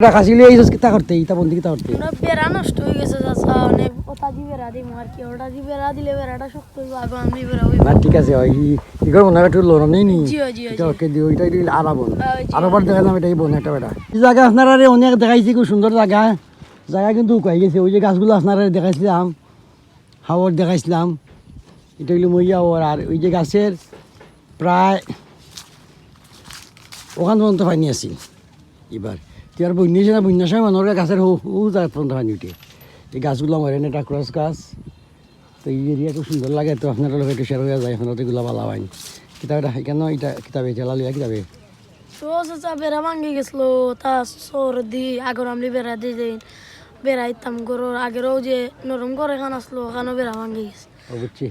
রাখাছিলি এই কিতা করতে? ইতা বন্দি কিতা করতে? বেড়া নষ্ট হয়ে গেছে চাচা অনেক দিই আর কি ওটা দিলে শক্ত হইব আগে আমি হইব। না ঠিক আছে ওই ই কর মনে একটু লোন নেই নি? জি জি এটা জি। ওকে দিও এটা দিল আরাবন আহ, জি। আরাবার দেখালাম এটাই বোন একটা বেটা এই জায়গা আপনারা অনেক দেখাইছি খুব সুন্দর জায়গা। জায়গা কিন্তু উকাই গেছে ওই যে গাছগুলো আপনারা দেখাইছিলাম হাওয়ার দেখাইছিলাম। এটা হইল মইয়া হাওয়ার আর ওই যে গাছের প্রায় ওখান পর্যন্ত পানি আছে এবারতিয়ার বন্যা না বন্যার সময় মানুষের গাছের হু হু জায়গা পর্যন্ত পানি উঠে এই গাছগুলো আমার এনে ক্রস গাছ। তো এই এরিয়া খুব সুন্দর লাগে তো আপনারা লোক একটু শেয়ার হয়ে যায় আপনারা তো এগুলো ভালো হয়। কিতাব এটা কেন এটা কিতাবে এটা লালিয়া কিতাবে তো চাচা বেড়া ভাঙ্গি গেছিল তা সর দি আগর আমি বেড়া দিয়ে যাই বেড়া ইতাম গরুর আগেরও যে নরম করে খান আসলো ওখানেও বেড়া ভাঙ্গি গেছে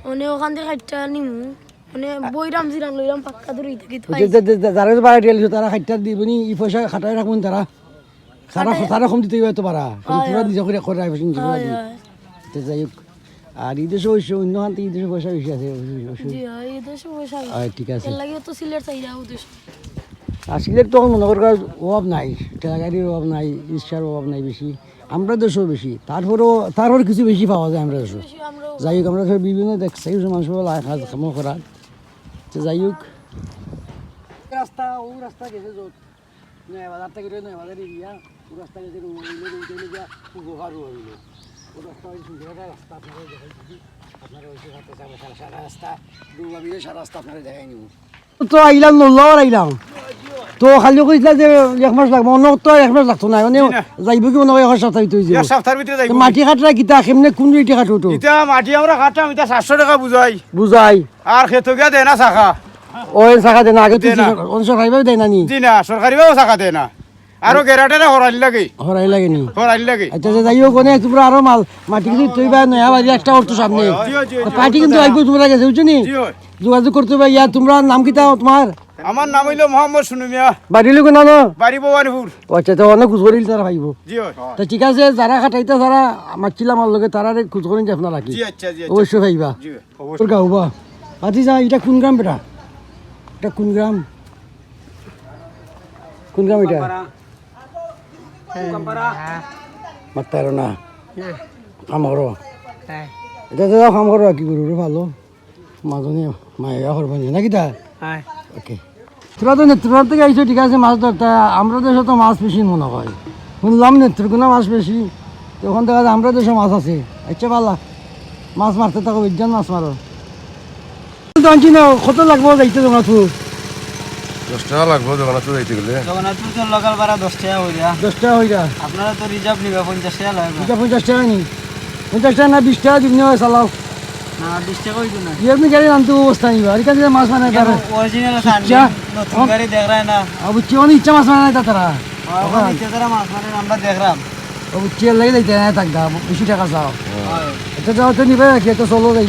মানে ওখান থেকে খাইটা নিমু মানে বইরাম জিরাম লইরাম পাক্কা ধরে যারা তারা খাইটা দিব নি ই পয়সা খাটাই রাখবেন তারা তারা তারা কম দিতে হইবে পারা। কিন্তু নিজে করে করে রাখবে নিজে করে দিবি। যাই হোক। আর এই দেশে হয়েছে অন্য খান থেকে এই দেশে পয়সা বেশি আছে এই দেশে পয়সা আর ঠিক আছে। এর লাগে তো সিলেট দেশ আর সিলেট তো মনে করার অভাব নাই ঠেলাগাড়ির অভাব নাই ইচ্ছার অভাব নাই বেশি আমরা দেশেও বেশি। তারপরেও তারপর কিছু বেশি পাওয়া যায় আমরা দেশে বেশি আমরা যাই হোক আমরা বিভিন্ন দেখছি মানুষ কাজ কাম করার তো যাই হোক। রাস্তা ও রাস্তা গেছে যত। নয় বাজার থেকে নয় বাজার এরিয়া। ও রাস্তা গেছে উপকার হইল ও রাস্তা ওই সুন্দর একটা রাস্তা আপনারা দেখাইছি আপনারা ওই সাথে সাথে সারা রাস্তা দুর্গা বিলে সারা রাস্তা আপনারা দেখাই নিব তো আইলাম নল্লাও আইলাম। তো খালি কইছিলা যে এক মাস লাগবে অন্য তো এক মাস লাগতো না মানে যাইব কি মনে হয় এক সপ্তাহ ভিতরে যাইব। সপ্তাহের ভিতরে যাইব। মাটি কাটরা কিতা কেমনে কোন রেটে কাটো তো? ইটা মাটি আমরা কাটতাম এটা সাতশো টাকা বুঝাই বুঝাই আর খেতে গিয়া দেয় না শাখা ওই শাখা দেয় না আগে তুই দেয় না। অংশ খাইবে দেয় না? নি জি না সরকারি ভাবে শাখা দেয় না আরও গেরাটেরা লাগে। হরাই লাগে নি। হরাইল লাগে। আচ্ছা আচ্ছা, যাই তোমরা আরও মাল মাটি কিন্তু তুই বা নয়া বাড়ি একটা অর্থ সামনে। পার্টি কিন্তু আইবো তোমরা গেছে বুঝছ নি? জি হয়। যোগাযোগ করতে হবে ইয়া তোমরা নাম কিতা তোমার? আমার নাম হইল মোহাম্মদ সুনুমিয়া বাড়ি লোক না বাড়ি ভবানীপুর। আচ্ছা তো অনেক খোঁজ করিল তারা হয় তো ঠিক আছে যারা খাটাইতে যারা আমার চিলা আমার লগে তারা খোঁজ করিন যে আপনারা কি। জি আচ্ছা জি আচ্ছা। অবশ্যই হয়। তোর গাও বা আদি যা এটা কোন গ্রাম বেটা? এটা কোন গ্রাম? কোন গ্রাম এটা? না কাম করো এটা তো কাম করো কি করো ভালো মাজনী মায়া করব নি তা ওকে তোরা তো নেত্রকোনা থেকে আইছো ঠিক আছে মাছ ধরতে আমরা দেশে তো মাছ বেশি মনে হয় শুনলাম নেত্রকোনা মাছ বেশি তো ওখান থেকে আমরা দেশে মাছ আছে আচ্ছা পালা মাছ মারতে থাকো বিজ্ঞান মাছ মারো তো আনছি না কত লাগবো যাইতে তোমার দশ টাকা লাগবে তো যাইতে গেলে। জগন্নাথপুর তো লোকাল ভাড়া দশ টাকা হয়ে যা দশ টাকা হয়ে যা আপনারা তো রিজার্ভ নিবে পঞ্চাশ টাকা লাগবে এটা পঞ্চাশ টাকা নি। পঞ্চাশ টাকা না বিশ টাকা দিবনি হয় চালাও। না বিশ টাকা হইতো না। আপনি গাড়ি নামতে অবস্থা নিবা। আর মাছ মানে তারা। অরিজিনাল। নতুন গাড়ি দেখ রায় না অনেক ইচ্ছা মাছ মানে না তারা। নিচে তারা মাছ মারে আমরা দেখলাম বুঝছি লাগে যাইতে না থাকবা বেশি টাকা চাও। এটা যাওয়া তো নিবে কি এটা চলো যাই